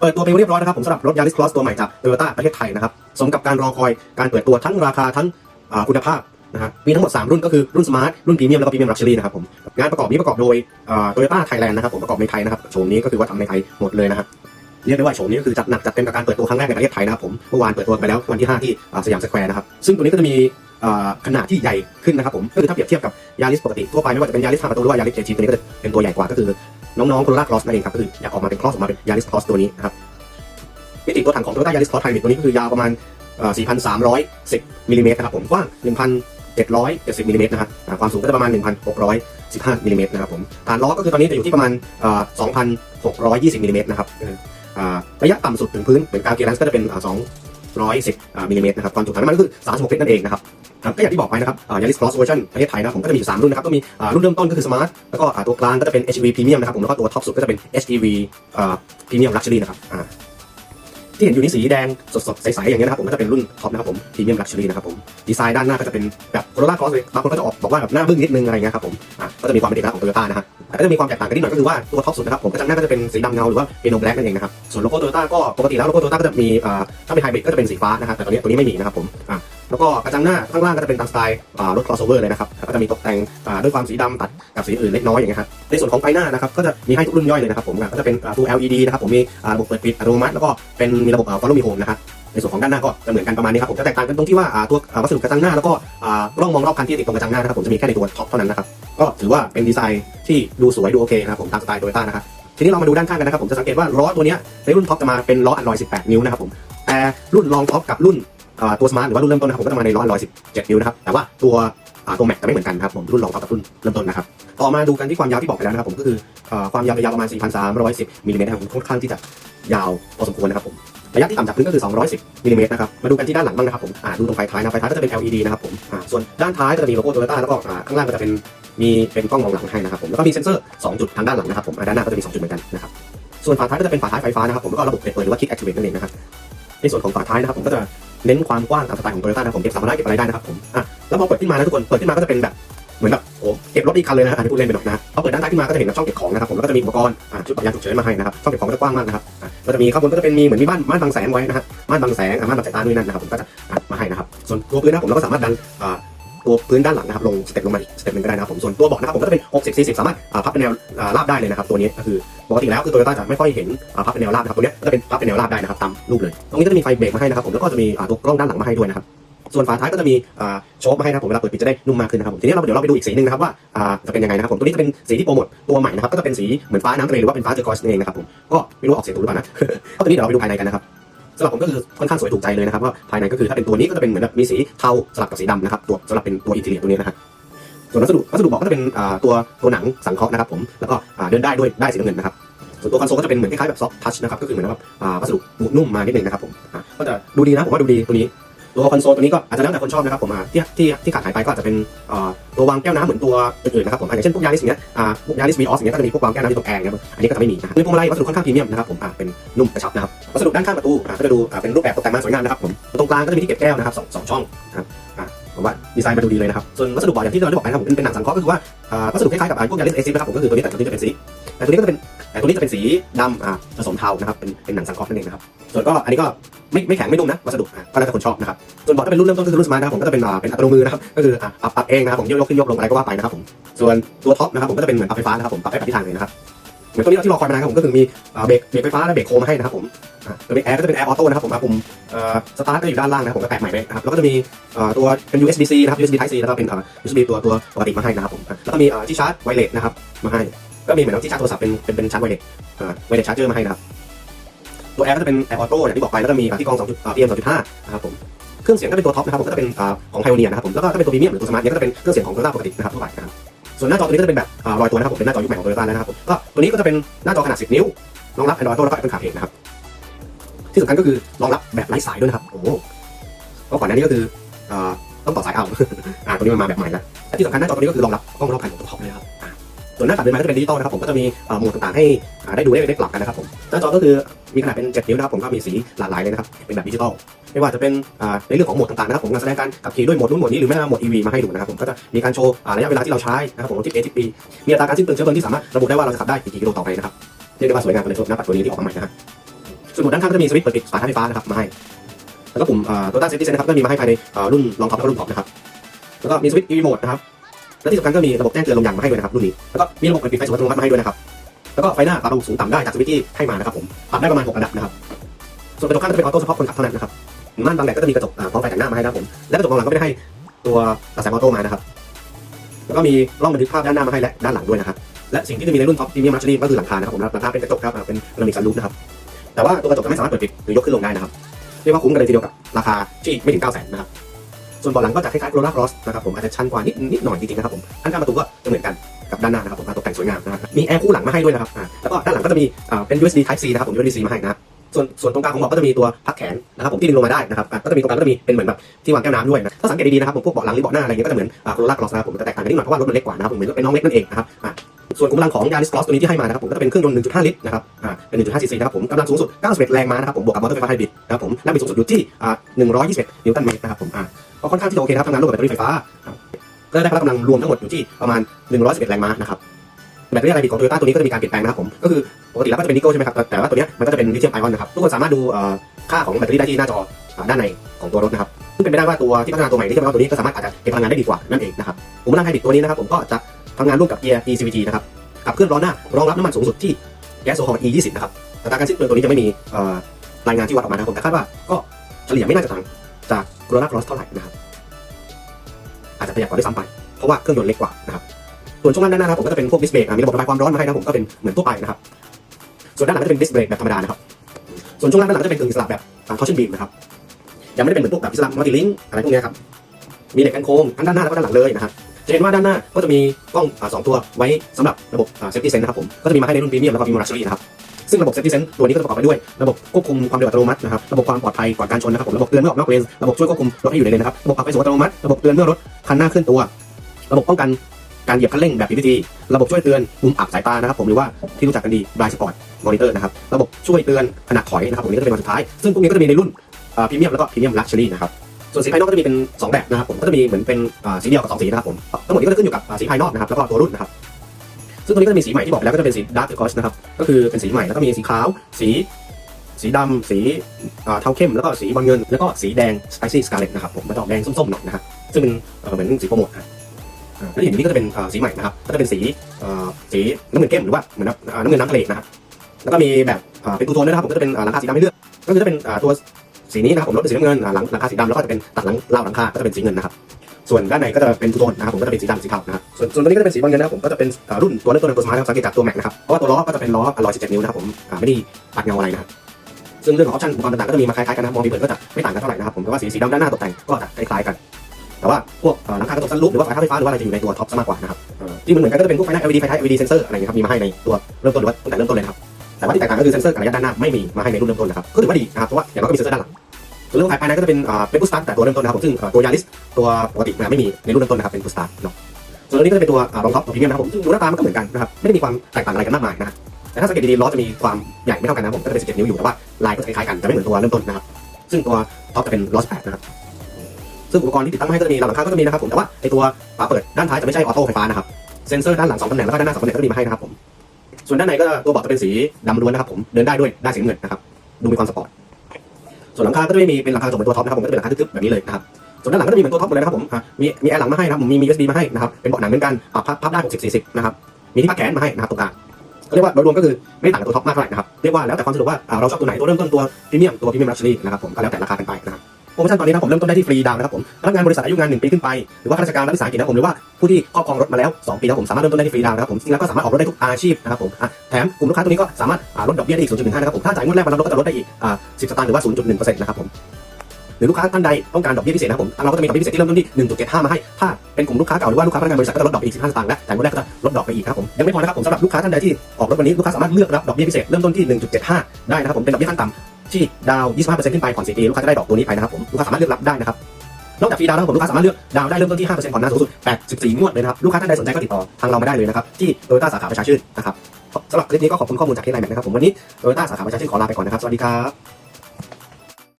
เปิดตัวไปเรียบร้อยนะครับผมสำหรับรถ Yaris Cross ตัวใหม่จาก Toyota ประเทศไทยนะครับสมกับการรอคอยการเปิดตัวทั้งราคาทั้งคุณภาพนะฮะมีทั้งหมด 3 รุ่นก็คือรุ่น Smart รุ่น Premium แล้วก็ Premium Luxury นะครับผมงานประกอบนี้ประกอบโดยโตโยต้าไทยแลนด์นะครับผมประกอบในไทยนะครับโฉมนี้ก็คือว่าทำในไทยหมดเลยนะฮะเรียกได้ว่าโฉมนี้ก็คือจัดหนักจัดเต็มกับการเปิดตัวครั้งแรกในประเทศไทยนะครับผมเมื่อวานเปิดตัวไปแล้ววันที่ 5 ที่สยามสแควร์นะครับซึ่งตัวนี้ก็จะมีขนาดที่ใหญ่ขึ้นนะครับผมก็คือถ้าเปรียบเทียบกับยาริสปกติทั่วไปไม่ว่าจะเป็นยาริส5ประตูหรือว่ายาริสเอจีตัวนี้ก็จะเป็นตัวใหญ่กว่าก็คือ น้องๆโคโรล่าคลอสนั่นเองครับก็คืออยากออกมาเป็นคลอสออกมาเป็นยาริสคลอสตัวนี้นะครับมิติตัวถังของ Toyota Yaris Cross Hybrid ตัวนี้ก็คือยาวประมาณ4,310มิลลิเมตรนะครับผมกว้าง1,770มิลลิเมตรนะฮะอ่าความสูงก็จะประมาณ 1,615มิลลิเมตรนะครับผมฐานล้อก็คือตอนนี้จะอยู่ที่ประมาณ2,620มิลลิเมตรนะครับระยะต่ำสุดถึงพื้นเหมือนการเกียร์แลนส์ก็จะเป็นอ่ 110มิลลิเมตรนะครับความจุถังน้ำมันก็คือ36ลิตรนั่นเองนะครับครับก็อย่างที่บอกไปนะครับยาริสครอสเวอร์ชันประเทศไทยนะผมก็จะมีอยู่สามรุ่นนะครับก็มีรุ่นเริ่มต้นก็คือสมาร์ทแล้วก็ตัวกลางก็จะเป็น HEV Premium นะครับผมแล้วก็ตัวท็อปสุดก็จะเป็น HEV อ่า Premium Luxury นะครับ ที่เห็นอยู่นี่สีแดงสดๆใสๆอย่างเงี้ยนะครับผมก็จะเป็นรุ่นท็อปนะครับผมพรีเมียมลักชัวรี่นะครับผมดีไซน์ด้านหน้าก็จะเป็นแบบโคโรล่าคอสเลยบางคนก็จะออกบอกว่าแบบหน้าบึ้งนิดนึงอะไรเงี้ยครับผมอะก็จะมีความเป็นเอกลักษณ์ของโตโยต้านะฮะแต่ก็จะมีความแตกต่างกันนิดหน่อยก็คือว่าตัวท็อปสุดนะครับผมก็จะหน้าก็จะเป็นสีดำเงาหรือว่าเป็นโนแบล็กนั่นเองนะครับส่วนโลโก้โตโยต้าก็ปกติแล้วโลโก้โตโยต้าก็จะมีอ่าถ้าเป็นไฮบริดก็จะเป็นสีฟ้านะครับแต่ตัวนี้ตัวนี้ไม่มีนะครับผมอะ แล้วก็กระจังหน้าข้างล่างก็จะเป็นตามสไตล์อ่ารถ crossover เลยนะครับก็จะมีตกแต่งด้วยความสีดำตัดกับสีอื่นเล็กน้อยอย่างเงี้ยครับในส่วนของไฟหน้านะครับก็จะมีให้ทุกรุ่นย่อยเลยนะครับผมก็จะเป็นตัว LED นะครับผมมีระบบเปิดปิดอัตโนมัติแล้วก็เป็นมีระบบอ่า follow me home นะครับในส่วนของด้านหน้าก็จะเหมือนกันประมาณนี้ครับผมจะแตกต่างกันตรงที่ว่าตัววัสดุกระจังหน้าแล้วก็อ่องมองรอบคันที่ติดตรงกระจังหน้านะครับผมจะมีแค่ในตัวท็อปเท่านั้นนะครับก็ถือว่าเป็นดีไซน์ที่ดูสวยดูโอเคนะครับผมตามสไตล์โตโยต้านะครับทีนี้เรามาดูด้านข้างกันนะครับผมจะสังเกตว่าล้อตัวนี้ในรุ่นท็อปจะมาเป็นล้ออัลลอย 18 นิ้วนะครับผมแต่รุ่นรองท็อปกับรุ่น ตัวสมาร์ทหรือว่ารุ่นเริ่มต้นนะครับผมก็จะมาในร้อยร้อยสิบเจ็ดนิ้วนะครับแต่ว่าตัวตัวแม็กจะไม่เหมือนกันครับผมรุ่นรองกับรุ่นเริ่มต้นนะครับต่อมาดูกันที่ความยาวที่บอกไปแล้วนะครับผมก็คือความยาวจะยาวประมาณ 4,310มิลลิเมตรนะครับค่อนข้างที่จะยาวพอสมควรนะครับผมระยะที่ต่ำจากพื้นก็คือ 210มิลลิเมตรนะครับ มาดูกันที่ด้านหลังบ้างนะครับผมอ่าดูตรงไฟท้ายนะไฟท้ายก็จะเป็น LED นะครับผมอ่าส่วนด้านท้ายก็จะมีโลโก้โตโยต้าแล้วก็ข้างล่างก็จะเป็นมีเป็นกล้องมองหลังให้นะครับผม แล้วก็มีเซ็นเซอร์สองจุดทางด้านหลังนะครับผม ด้านหน้าก็จะมีสองจุดเหมือนกันนะครับ ส่วนฝาท้ายก็จะเป็นฝาท้ายไฟฟ้านะครับผม แล้วก็ระบบเปิดเปิดหรือว่า Kick Activate นั่นเองนะครับ ในส่วนของฝาท้ายนะครับผมก็จะ เน้นความกว้างตามสไตล์ของโตโยต้านะผมเก็บสัมภาระเก็บอะไรได้นะครับผมอะแล้วพอเปิดขึ้นมานะทุกคนเปิดขึ้นมาก็จะเป็นแบบเหมือนแบบโอ้เก็บรถอีกคันเลยนะอันนี้พูดเล่นไปหน่อยนะพอเปิดด้านท้ขึ้นมาก็จะเห็นแบบช่องเก็บของนะครับผมแล้วก็จะมีอุปกรณ์อ่าชุดปรับยางฉุกเฉินมาให้นะครับช่องเก็บของก็จะกว้างมากนะครับอะก็จะมีข้างบนก็จะเป็นมีเหมือนมีบ้านม่านบังแสงไว้นะฮะม่านบังแสงอะม่านบังสายตาด้วยนั่นนะครับผมก็จะมาให้นะครับส่วนตัวพื้นนะผมเราก็สามารถดันอ่า ตัวพื้นด้านหลังนะครับลงสเต็ปลงมาอีกสเต็ปหนึ่งก็ได้นะครับผมส่วนตัวเบาะนะครับผมก็จะเป็น60 40สามารถพับเป็นแนวราบได้เลยนะครับตัวนี้ก็คือปกติแล้วคือโตโยต้าจะไม่ค่อยเห็นพับเป็นแนวราบนะครับตัวนี้ก็จะเป็นพับเป็นแนวราบได้นะครับตามรูปเลย ตรงนี้ก็จะมีไฟเบรกมาให้นะครับผมแล้วก็จะมีตัวกล้องด้านหลังมาให้ด้วยนะครับส่วนฝาท้ายก็จะมีโชคมาให้นะครับผมเวลาเปิดปิดจะได้นุ่มมากขึ้นนะครับผมทีนี้เราเดี๋ยวเราไปดูอีกสีหนึ่งนะครับว่าจะเป็นยังไงนะครับผมตัวนี้จะเป็นสีที่โปรโมทตัวใหม่นะครับก็จะเป็นสีเหมือนฟ้าน้ำทะเลหรือว่าเป็นฟ้าเจอร์กอสนั่นเองนะครับผมก็ไม่รู้ออกเสียงถูกหรือเปล่านะก็ตัวนี้เดี๋ยวเราไปดูภายในกันนะครับ สำหรับผมก็คือค่อนข้างสวยถูกใจเลยนะครับว่าภายในก็คือถ้าเป็นตัวนี้ก็จะเป็นเหมือนแบบมีสีเทาสลับกับสีดำนะครับตัวสำหรับเป็นตัวอินเทอร์เนียตัวนี้นะครับส่วนวัสดุวัสดุเบอกก็จะเป็นตัวตัวหนังสังเคราะห์นะครับผมแล้วก็เดินได้ด้วยได้สีน้ำเงินนะครับส่วนตัวคอนโซลก็จะเป็นเหมือนคล้ายๆแบบซอฟทัชนะครับก็คือเหมือนแบบวัสดุนุ่มมานิดนึงนะครับผมก็จะดูดีนะผมว่าดูดีตัวนี้ ตัวคอนโซลตัวนี้ก็อาจจะแล้วแต่คนชอบนะครับผมที่ที่ที่ขาดหายไปก็อาจจะเป็นตัววางแก้วน้ำเหมือนตัวอื่นๆนะครับผมอย่างเช่นพวกยาริสอย่างเงี้ยพวกยาริสวีออสอย่างเงี้ยก็จะมีพวกวางแก้วน้ำที่ตรงแอร์นะครับอันนี้ก็จะไม่มีนะในพวงมาลัยวัสดุค่อนข้างพรีเมียมนะครับผมเป็นนุ่มกระชับนะครับวัสดุด้านข้างประตูก็จะดูเป็นรูปแบบตกแต่งมาสวยงามนะครับผมตรงกลางก็จะมีที่เก็บแก้วนะครับสองสองช่องนะครับผมว่าดีไซน์มาดูดีเลยนะครับ ส่วนวัสดุเบาะอย่างที่เราได้บอกไปนะครับผมเป็นหนังสังเคราะห์ก็คือว่าวัสดุคล้ายๆกับพวกยาริสเอซินะครับผมก็คือตัวนี้แต่ตัวนี้จะเป็นสีแต่ตัวนี้ก็จะเป็นแต่ตัวนี้จะเป็นสีดำผสมเทานะครับเป็นเป็นหนังสังเคราะห์นั่นเองนะครับส่วนก็อันนี้ก็ ไม่ไม่แข็งไม่นุ่มนะวัสดุอะก็แล้วแต่คนชอบนะครับส่วนเบาะถ้าเป็นรุ่นเริ่มต้นก็คือรุ่นสมาร์ทนะครับผมก็จะเป็นเป็นอัตโนมือนะครับก็คืออะปรับปรับเองนะครับผมยกยกขึ้นยกลงอะไรก็ว่าไปนะครับผมส่วนตัวท็อปนะครับผมก็จะเป็นเหมือนปรับไฟฟ้านะครับผมปรับได้แบบทิศทางเลยนะครับเหมือนตัวนี้ที่รอคอยมานานครับผมก็คือมีเบรกเบรกไฟฟ้าและเบรกโคมาให้นะครับผมตัวนี้แอร์ก็จะเป็นแอร์ออโต้นะครับผมอะปุ่มสตาร์ทก็อยู่ด้านล่างนะครับผมก็แตะใหม่ไปนะครับแล้วก็จะมีตัวเป็น USB C นะครับ USB Type C แล้วก็เป็น USB ตัวตัวปกติมาให้นะครับผมแล้วก็มีที่ชาร์จไวเลสนะครับมาให้ก็มีเหมือนที่ชาร์จโทรศัพท์เป็นเป็นเป็นชาร์จไวเลสไวเลสชาร์จเจอร์มาให้นะครับ ตัวแอร์ก็จะเป็นแอร์ออโต้อย่างที่บอกไปแล้วก็มีที่กรอง2จุดอ่า PM 2.5นะครับผมเครื่องเสียงก็เป็นตัวท็อปนะครับผมก็จะเป็นของไพโอเนียนะครับผมแล้วก็ถ้าเป็นตัวพรีเมียมหรือตัวสมาร์ทเนี่ยก็จะเป็นเครื่องเสียงของโตโยต้าปกตินะครับทั่วไปนะครับส่วนหน้าจอตัวนี้ก็จะเป็นแบบรอยตัวนะครับผมเป็นหน้าจอยุคใหม่ของโตโยต้าแล้วนะครับผมก็ตัวนี้ก็จะเป็นหน้าจอขนาด 10 นิ้วรองรับ Android Auto แล้วก็ Apple CarPlay นะครับที่สำคัญก็คือรองรับแบบไร้สายด้วยนะครับโอ้โหก็ก่อนหน้านี้ก็คือต้องต่อสายเอาอ่าตัวนี้มันมาแบบใหม่แล้วและที่สำคัญหน้าจอตัวนี้ก็คือรองรับกล้องรอบคันของตัวท็อปเลยนะครับ ส่วนหน้าปัดเดินมาก็จะเป็นดิจิตอลนะครับผมก็จะมีโหมดต่างๆให้ได้ดูได้ได้ปรับกันนะครับผมหน้าจอก็คือมีขนาดเป็น7นิ้วนะครับผมก็มีสีหลากหลายเลยนะครับเป็นแบบดิจิตอลไม่ว่าจะเป็นในเรื่องของโหมดต่างๆนะครับผมการแสดงการขับขี่ด้วยโหมดนู้นโหมดนี้หรือแม้แต่โหมด EV มาให้ดูนะครับผมก็จะมีการโชว์ระยะเวลาที่เราใช้นะครับผมที่ ATP มีอัตราการสิ้นเปลืองเชื้อเพลิงที่สามารถระบุได้ว่าเราจะขับได้กี่กิโลต่อไปนะครับเรียกได้ว่าสวยงามเลยสำหรับหน้าปัดตัวนี้ที่ออกมาใหม่นะฮะส่วนส่วนปุ่มด้านข้างก็จะมีสวิตช์เปิดปิดฝายไฟฟ้านะครับมาให้แล้วก็ปุ่มตัวต้าเซฟตี้เซนนะครับก็มีมาให้ภายในรุ่นรองท็อปแล้วก็รุ่นท็อปนะครับแล้วก็มีสวิตช์ EV โหมดนะครับ และที่สำคัญก็มีระบบแจ้งเตือนลมยางมาให้ด้วยนะครับรุ่นนี้ แล้วก็มีระบบเปิดปิดไฟสูงอัตโนมัติมาให้ด้วยนะครับ แล้วก็ไฟหน้าปรับระดับสูงต่ำได้จากสวิตช์ที่ให้มานะครับผม ปรับได้ประมาณ 6 ระดับนะครับ ส่วนกระจกข้างก็จะเป็นออโต้เฉพาะคนขับเท่านั้นนะครับม่านบังแดดก็จะมีกระจกพร้อมไฟแต่งหน้ามาให้นะครับผม และกระจกมองหลังก็ไม่ได้ให้ตัวแสงออโต้มานะครับ แล้วก็มีร่องบันทึกภาพด้านหน้ามาให้และด้านหลังด้วยนะครับ และสิ่งที่จะมีในรุ่นท็อปพรีเมียมลักชัวรี่ก็คือหลังคานะครับผมหลังคาเป็นกระจกครับเป็นเรมิกซันรูฟนะครับ แต่ว่าตัวกระจกจะไม่สามารถเปิดปิดหรือยกขึ้นลงได้นะครับ เรียกว่าคุ้มกันเลยทีเดียวกับราคาที่ไม่ถึง9 0 0 0 0นะครับ ส่วนเบาะหลังก็จะคล้ายๆโรล่าครอสนะครับผมอาจจะชันกว่านิดนิดหน่อยจริงๆนะครับผมอันข้างประตูก็จะเหมือนกันกับด้านหน้านะครับผมอ่าตกแต่งสวยงามนะครับมีแอร์คู่หลังมาให้ด้วยนะครับแล้วก็ด้านหลังก็จะมีเป็น USB Type C นะครับผม USB C มาให้นะส่วนส่วนตรงกลางของเบาะก็จะมีตัวพักแขนนะครับผมที่ดึงลงมาได้นะครับก็จะมีตรงกลางก็จะมีเป็นเหมือนแบบที่วางแก้วน้ำด้วยนะถ้าสังเกตดีๆนะครับผมพวกเบาะหลังหรือเบาะหน้าอะไรเงี้ยก็จะเหมือนอ่าโรล่าครอสนะครับผมจะแตกต่างกันนิดหน่อยเพราะว่ารถมันเล็กกว่านะครับผมเหมือนเป็นน้องเล็กนั่นเองนะครับส่วนกำลังของ Yaris Cross ตัวนี้ที่ให้มานะครับผมก็จะเป็นเครื่องยนต์ 1.5 ลิตรนะครับอ่าเป็น 1.5 cc นะครับผมกำลังสูงสุด91แรงม้านะครับผมบวกกับมอเตอร์ไฟฟ้าไฮบริดนะครับผมแรงบิดสูงสุดอยู่ที่อ่า121นิวตันเมตรนะครับผมอ่า ก็ค่อนข้างที่จะโอเคนะครับทำงานร่วมกับแบตเตอรี่ไฟฟ้าก็ได้พละกำลังรวมทั้งหมดอยู่ที่ประมาณ 111 แรงม้านะครับแบตเตอรี่อะไฮบริดของโตโยต้าตัวนี้ก็จะมีการเปลี่ยนแปลงนะครับผมก็คือปกติแล้วก็จะเป็นนิกเกิลใช่ไหมครับแต่ว่าตัวนี้มันก็จะเป็นลิเธียมไอออนนะครับทุกคนสามารถดูค่าของแบตเตอรี่ได้ที่หน้าจอด้านในของตัวรถนะครับซึ่งเป็นไปได้ว่าตัวที่พัฒนาตัวใหม่ลิเธียมไอออนตัวนี้ก็สามารถอาจจะเก็บพลังงานได้ดีกว่านั่นเองนะครับปุ่มพลังไฮบริดตัวนี้นะครับผมก็จะทำงานร่วมกับเกียร์ eCVT นะครับขับเคลื่อนล้อหน้ารองรับน้ำมันสูงสุดที่แก๊สโซฮอล์ E20 นะครับอัตราการสิ้นเปลืองตัวนี้จะไม่มีรายงานที่วัดออกมานะครับผมแต่คาดว่าก็เฉลี่ยไม่น่าจะต่างจาก โรล่าครอสเท่าไหร่นะครับ อาจจะประหยัดกว่าด้วยซ้ำไป เพราะว่าเครื่องยนต์เล็กกว่านะครับ ส่วนช่วงล่างด้านหน้านะครับผมก็จะเป็นพวกดิสเบรกมีระบบระบายความร้อนมาให้นะผมก็เป็นเหมือนทั่วไปนะครับ ส่วนด้านหลังก็จะเป็นดิสเบรกแบบธรรมดานะครับ ส่วนช่วงล่างด้านหลังก็จะเป็นกึ่งอิสระแบบทอร์ชันบีมนะครับยังไม่ได้เป็นเหมือนพวกแบบอิสระมัลติลิงอะไรพวกนี้ครับ มีเหล็กกันโค้งทั้งด้านหน้าแล้วก็ด้านหลังเลยนะครับจะเห็นว่าด้านหน้าก็จะมีกล้องสองตัวไว้สำหรับระบบเซฟตี้เซนนะครับผมก็จะมีมาให้ในรุ่นพรีเมียมแล้วก็มีมลักชัวรี่นะครับ ซึ่งระบบเซฟตี้เซนตัวนี้ก็จะประกอบไปด้วยระบบควบคุมความเร็วอัตโนมัตินะครับระบบความปลอดภัยก่อนการชนนะครับผมระบบเตือนเมื่อออกนอกเลนระบบช่วยควบคุมรถให้อยู่ในเลนนะครับระบบปรับไฟสูงอัตโนมัติระบบเตือนเมื่อรถคันหน้าเคลื่อนตัว ระบบป้องกันการเหยียบคันเร่งแบบ PPT ระบบช่วยเตือนมุมอับสายตานะครับผมหรือว่าที่รู้จักกันดี blind spot monitor นะครับระบบช่วยเตือนขณะถอยนะครับผมนี่ก็จะเป็นวันสุดท้ายซึ่งพวกนี้ก็จะมีในรุ่นพรีเมียมแล้วก็พรีเมียมลักชัวรี่นะครับส่วนสีภายนอกก็จะมีเป็น 2 แบบนะครับผมก็จะมีเหมือนเป็นสีเดียวกับ2สีนะครับผมทั้งหมดนี้ก็จะขึ้นอยู่กับสีภายนอกนะครับแล้วก็ตัวรุ่นนะครับ ซึ่งตัวนี้ก็จะมีสีใหม่ที่บอกไปแล้วก็จะเป็นสีดาร์กคอสนะครับ ก็คือเป็นสีใหม่แล้วก็มีสีขาว สี สีดำสีเทาเข้ม แล้วก็สีบอลเงิน แล้วก็สีแดง spicy scarlet นะครับผมมันจะออกแดงส้มๆหน่อยนะครับซึ่งเป็นเหมือนสีโปรโมทนะแล้วที่เห็นอยู่นี้ก็จะเป็นสีใหม่นะครับ ก็จะเป็นสีสีน้ำเงินเข้มหรือว่าเหมือนน้ำอ่าน้ำเงินน้ำทะเลนะครับ แล้วก็มีแบบเป็นตูโทนด้วยนะครับผมก็จะเป็นหลังคาสีดำให้เลือก ก็คือจะเป็นตัวสีนี้นะครับผมรถเป็นสีน้ำเงินหลังหลังคาสีดำแล้วก็จะเป็นตัดหลังราหลังคาก็จะเป็นสีเงินนะครับ ส่วนด้านในก็จะเป็นทูโทนนะครับผมก็จะเป็นสีดำสีขานะครับส่วนส่วนตัวนี้ก็จะเป็นสีบอลเงินนะครับผมก็จะเป็นรุ่นตัวเริ่มต้นในตัวสมาร์ทสังเกตจากตัวแม็กนะครับเพราะว่าตัวล้อก็จะเป็นล้ออลอย17นิ้วนะครับผมไม่ได้ตัดเงาอะไรนะครับซึ่งเรื่องของออปชั่นอุปกรณ์ต่างๆก็จะมีมาคล้ายๆกันนะมองผิวเผินก็จะไม่ต่างกันเท่าไหร่นะครับผมแต่ว่าสีสีดำด้านหน้าตกแต่งก็จะคล้ายๆกัน แต่ว่าพวกหลังคากระจกซันรูฟหรือว่าไฟท้ายไฟฟ้าหรือว่าอะไรจะอยู่ในตัวท็อปซะมากกว่านะครับที่มันเหมือนกันก็จะเป็นพวกไฟหน้า LED ไฟท้าย LED เซนเซอร์อะไรอย่างนี้ครับมีมาให้ในตัวเริ่มต้นหรือว่าตั้งแต่เริ่มต้นเลยนะครับแต่ว่าที่แตกต่างก็คือเซนเซอร์กับระยะด้านหน้าไม่มีมาให้ในรุ่นเริ่มต้นนะครับก็ถือว่าดีนะครับเพราะว่าอย่างน้อยก็มีเซนเซอร์ด้านหลัง เรื่องของภายในก็จะเป็นเป็นพุสตาร์แต่ตัวเริ่มต้นนะครับผมซึ่งตัวยาริสตัวปกตินะไม่มีในรุ่นเริ่มต้นนะครับเป็นพุสตาร์เนาะส่วนตัวนี้ก็จะเป็นตัวรองท็อปตัวพรีเมียมนะครับผมซึ่งดูหน้าตามันก็เหมือนกันนะครับไม่ได้มีความแตกต่างอะไรกันมากมายนะแต่ถ้าสังเกตดีๆล้อจะมีความใหญ่ไม่เท่ากันนะผมก็จะเป็น17นิ้วอยู่แต่ว่าลายก็จะคล้ายๆกันจะไม่เหมือนตัวเริ่มต้นนะครับซึ่งตัวท็อปจะเป็นล้อ18นะครับซึ่งอุปกรณ์ที่ติดตั้งให้ก็จะมีหลังคาก็จะมีนะครับผมแต่ว่าไอตัวฝาเปิดด้านท้ายจะไม่ใช่ออโต้ไฟฟ้านะครับเซนเซอร์ด้านหลังสองตำแหน่งแล้วก็ด้านหน้าสองตำแหน่งก็มีมาให้นะครับผมส่วนด้านในก็ตัวเบาะจะเป็นสีดำล้วนนะครับผมเดินได้ด้วยได้ายสีเงินนะครับดูมีความสปอร์ต ส่วนหลังคาก็จะไม่มีเป็นหลังคาส่งเป็นตัวท็อปนะครับผมก็จะเป็นหลังคาทึบๆแบบนี้เลยนะครับส่วนด้านหลังก็จะมีเหมือนตัวท็อปหมดเลยนะครับผมมีมีแอร์หลังมาให้นะครับผมมีมี USB มาให้นะครับเป็นเบาะหนังเหมือนกันพับพับได้60 40นะครับมีที่พักแขนมาให้นะครับตรงกลางก็เรียกว่าโดยรวมก็คือไม่ต่างกับตัวท็อปมากเท่าไหร่นะครับเรียกว่าแล้วแต่ความสะดวกว่าอ่าเราชอบตัวไหนตัวเริ่มต้นตัวพรีเมียมตัวพรีเมียมลักชัวรี่นะครับผมก็แล้วแต่ราคากันไปนะครับ โปรโมชั่นตอนนี้นะผมเริ่มต้นได้ที่ฟรีดาวนะครับผมพนักงานบริษัทอายุงาน 1 ปีขึ้นไป หรือว่าข้าราชการรัฐวิสาหกิจนะครับผมหรือว่าผู้ที่ครอบครองรถมาแล้ว 2 ปีนะครับผมสามารถเริ่มต้นได้ที่ฟรีดาวนะครับผมจริงแล้วก็สามารถออกรถได้ทุกอาชีพนะครับผมแถมกลุ่มลูกค้าตัวนี้ก็สามารถลดดอกเบี้ยได้อีก0.15นะครับผมถ้าจ่ายงวดแรกมารับรถก็จะลดได้อีกอ่า10สตางค์หรือว่า0.1%นะครับผมหรือลูกค้าท่านใดต้องการดอกเบี้ยพิเศษนะครับผมเราก็จะมีดอกเบี้ยพิเศษที่เริ่มต้นที่ 1.75 มาให้ ถ้าเป็นกลุ่มลูกค้าเก่าหรือว่าลูกค้าพนักงานบริษัทก็จะลดดอกไปอีก 15 สตางค์และแต่งวดแรกก็จะลดดอกไปอีกครับผม ยังไม่พอนะครับผมสำหรับลูกค้าท่านใดที่ออกรถวันนี้ลูกค้าสามารถเลือกรับดอกเบี้ยพิเศษเริ่มต้นที่ 1.75 ได้นะครับผม เป็นดอกเบี้ยขั้นต่ำ ที่ดาวน์25%ขึ้นไปผ่อน4ปีลูกค้าจะได้ดอกตัวนี้ไปนะครับผมลูกค้าสามารถเลือกรับได้นะครับนอกจากฟรีดาวน์นะครับผมลูกค้าสามารถเลือกดาวน์ได้เริ่มต้นที่ 5%ผ่อนนานสูงสุด 84 งวดเลยนะครับ ลูกค้าท่านใดสนใจก็ติดต่อทางเรามาได้เลยนะครับ ที่โตโยต้าสาขาประชาชื่นนะครับสำหรับคลิปนี้ก็ขอบคุณข้อมูลจากที่ไลน์แมนะครับผมวันนี้โตโยต้าสาขาประชาชื่นขอลาไปก่อนนะครับ สวัสดีครับ